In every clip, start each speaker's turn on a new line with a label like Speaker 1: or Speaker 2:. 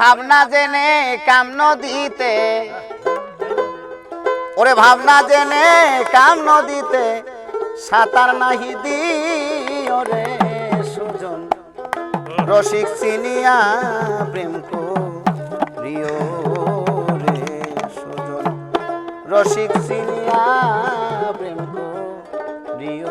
Speaker 1: ভাবনা জেনে কাম নদীতে। ওরে ভাবনা জেনে কাম নদীতে, সাঁতার নাহি দি ওরে সুজন। রসিক চিনিয়া প্রেম প্রিয় রে সুজন। রসিক চিনিয়া প্রেম প্রিয়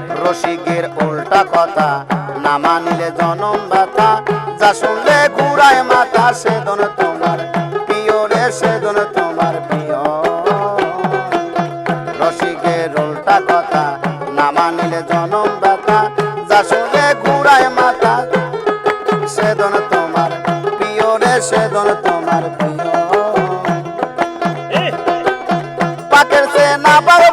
Speaker 1: রসিকের উল্টা কথা। না মানিলে জনম ব্যথা। যা শুনলে ঘুরায় মাথা সেদন তোমার প্রিয় রে সেদন তোমার প্রিয়। রসিকের উল্টা কথা না মানিলে জনম ব্যথা। যা শুনলে ঘুরায় মাথা সেদন তোমার প্রিয় রে সেদন তোমার প্রিয়। পাকের সে না পার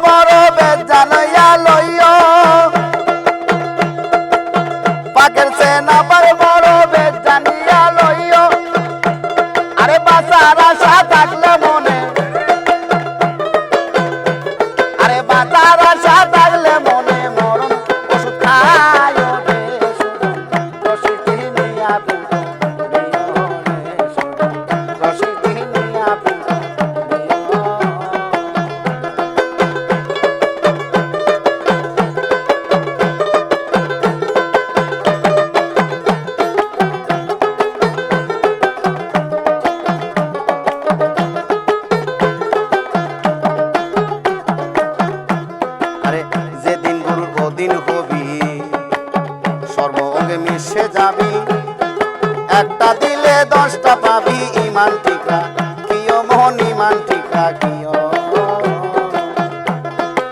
Speaker 1: মান্টিকা কিয় মোহনি মান্টিকা কিয়?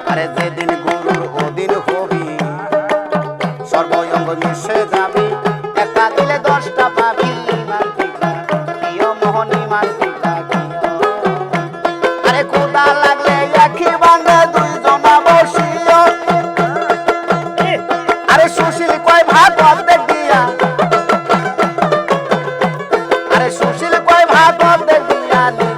Speaker 1: আরে যেদিন গুরুর ওদিন হবি সর্বঙ্গ মিশে যাবি একটা দিলে দশটা পাবি কয় ভাগ অর্ধেক দিয়া। আরে সুশীল Agora,